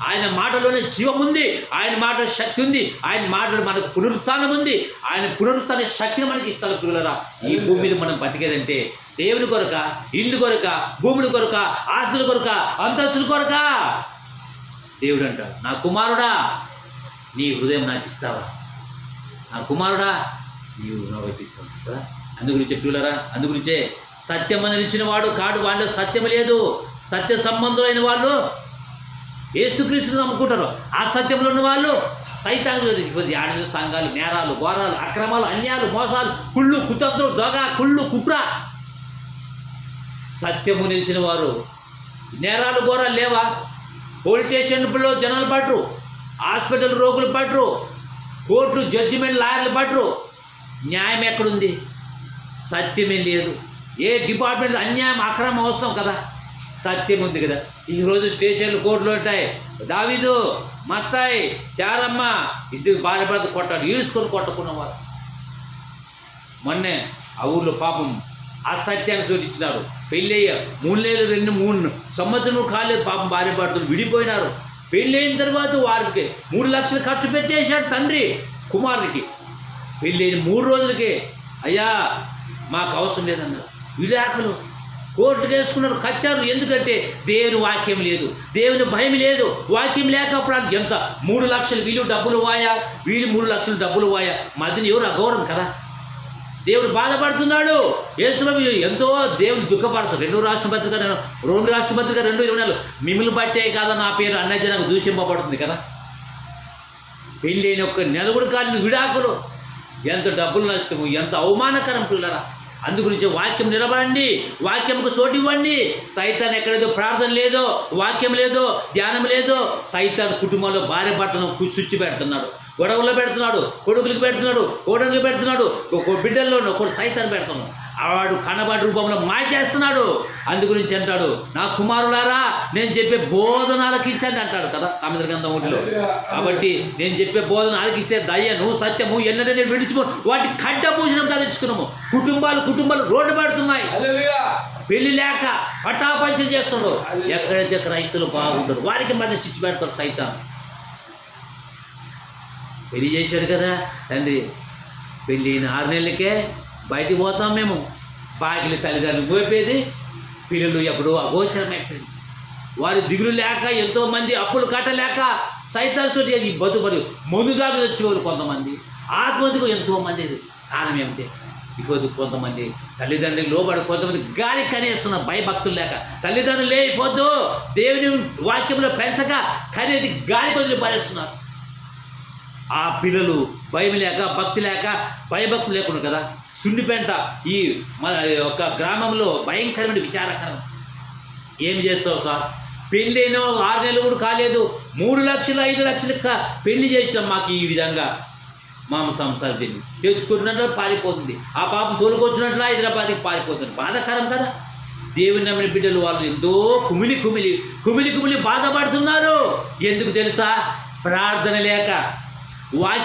ఆయన మాటలోనే జీవం ఉంది ఆయన మాటలో శక్తి ఉంది ఆయన మాటలో మనకు పునరుత్థానం ఉంది ఆయన పునరుత్థాన శక్తిని మనకి ఇస్తారు పిల్లరా ఈ భూమి మీద మనం బతికేదంటే దేవుని కొరక ఇల్లు కొరక భూముల కొరక ఆస్తుల కొరక అంతస్తుల కొరక దేవుడు అంటాడు. నా కుమారుడా నీ హృదయం నాకు ఇస్తావా? నా కుమారుడా నీవు నా వైపు ఇస్తావు? కదా? అందుగురించి పిల్లరా అందుగురించే సత్యం ఇచ్చిన వాడు కాడు వాళ్ళు సత్యం లేదు. సత్య సంబంధులైన వాళ్ళు ఏసుక్రీస్తు నమ్ముకుంటారు. ఆ సత్యంలో ఉన్న వాళ్ళు సైతాంగులు ఆడలు సంఘాలు నేరాలు ఘోరాలు అక్రమాలు అన్యాయాలు మోసాలు కుళ్ళు కుతంత్రం దొగ కుళ్ళు కుట్ర. సత్యము నిలిచిన వారు. నేరాలు ఘోరాలు లేవా? పోలీస్ స్టేషన్లో జనాలు పట్టరు. హాస్పిటల్ రోగులు పట్టరు. కోర్టు జడ్జిమెంట్ లాయర్లు పట్టరు. న్యాయం ఎక్కడుంది? సత్యమే లేదు. ఏ డిపార్ట్మెంట్ అన్యాయం అక్రమం అవసరం కదా. సత్యం ఉంది కదా. ఈరోజు స్టేషన్లు కోర్టులు ఉంటాయి. దావిదు మత్తాయి శారమ్మ ఇద్దరు భార్య భర్త కొట్టాడు ఈడ్చుకొని కొట్టుకున్నవారు మొన్నే ఆ ఊర్లో పాపం అసత్యాన్ని చోటిచ్చినారు పెళ్ళయ్య మూడు నెలలు రెండు మూడు సంవత్సరం కాలేదు పాపం భార్య భర్తలు విడిపోయినారు. పెళ్ళైన తర్వాత వారికి మూడు లక్షలు ఖర్చు పెట్టేశాడు తండ్రి కుమారుడికి పెళ్ళైన మూడు రోజులకే అయ్యా మాకు అవసరం లేదన్నారు. విడాకులు కోర్టు వేసుకున్నారు కచ్చారు ఎందుకంటే దేవుని వాక్యం లేదు. దేవుని భయం లేదు. వాక్యం లేకపోవడం ఎంత? మూడు లక్షలు వీళ్ళు డబ్బులు వాయా వీళ్ళు మూడు లక్షలు డబ్బులు వాయా మధ్యని ఎవరు అగౌరవం కదా? దేవుడు బాధపడుతున్నాడు. యేసుప్రభు ఎంతో దేవుని దుఃఖపరచు రెండు రాష్ట్రపతిగా నేను రెండు రాష్ట్రపతిగా రెండు ఇరవై నాలుగు మిమ్మల్ని బట్టే కాదా నా పేరు అన్నయ్య నాకు దూషింపబడుతుంది కదా. పెళ్ళైన ఒక్క నెలగుడు కాని విడాకులు. ఎంత డబ్బులు నష్టము ఎంత అవమానకరం పిల్లరా. అందుగురించి వాక్యం నిలబడండి వాక్యంకు చోటు ఇవ్వండి. సైతాన్ ఎక్కడేదో ప్రార్థన లేదో వాక్యం లేదో ధ్యానం లేదో సైతాన్ కుటుంబంలో భార్య భర్తను చుచ్చి పెడుతున్నాడు. గొడవలో పెడుతున్నాడు కొడుకులకు పెడుతున్నాడు కోడలకు పెడుతున్నాడు ఒక బిడ్డల్లో ఒక సైతాన్ పెడుతున్నాడు. వాడు కనబడి రూపంలో మాయ చేస్తున్నాడు. అందు గురించి అంటాడు నా కుమారులారా నేను చెప్పే బోధన ఆలకించండి అంటాడు కదా సామెత గ్రంథం ఒకటిలో కాబట్టి నేను చెప్పే బోధన ఆలకిస్తే దయ్యను సత్యము ఎన్నడూ నేను విడిచిపో వాటి కంట పూజనం ధరించుకున్నాము కుటుంబాలు కుటుంబాలు రోడ్డు పడుతున్నాయి. పెళ్ళి లేక పటాపంచ చేస్తున్నాడు ఎక్కడైతే క్రైస్తులు బాగుంటారు వారికి మధ్య శిక్ష పెడతారు సైతాన్. పెళ్ళి చేశాడు కదా తండ్రి. పెళ్ళి అయిన ఆరు నెలలకే బయటికి పోతాం మేము. బాగిలి తల్లిదండ్రులు మోపేది పిల్లలు ఎప్పుడో అగోచరమైపోయింది వారి దిగులు లేక ఎంతోమంది అప్పులు కట్టలేక సైతాన్ చోటి ఈ బతుబడి మందు దాకా వచ్చేవాళ్ళు కొంతమంది. ఆత్మహత్యకు ఎంతో మంది కారణం ఏమిటి? ఇప్పుడు కొంతమంది తల్లిదండ్రులు లోబడి కొంతమంది గాలి కనేస్తున్న భయభక్తులు లేక. తల్లిదండ్రులు లేకపోద్దు దేవుని వాక్యంలో పెంచక కనేది గాలి వదిలి పారేస్తున్నారు. ఆ పిల్లలు భయం లేక భక్తి లేక భయభక్తి లేకుండా కదా? సుండిపేంట ఈ మన యొక్క గ్రామంలో భయంకరమైన విచారకరం. ఏం చేస్తావు సార్ పెళ్ళేనో ఆరు నెలలు కూడా కాలేదు. మూడు లక్షలు ఐదు లక్షలు పెళ్ళి చేసినాం మాకు ఈ విధంగా. మామ సంసారం పెళ్ళి. తెచ్చుకుంటున్నట్లు పారిపోతుంది. ఆ పాపం తోలుకొచ్చినట్లు హైదరాబాద్కి పారిపోతుంది. బాధాకరం కదా. దేవుని నమ్మిన బిడ్డలు వాళ్ళు ఎంతో కుమిలి కుమిలి కుమిలి కుమిలి బాధపడుతున్నారు. ఎందుకు తెలుసా? ప్రార్థన లేక. వాక్య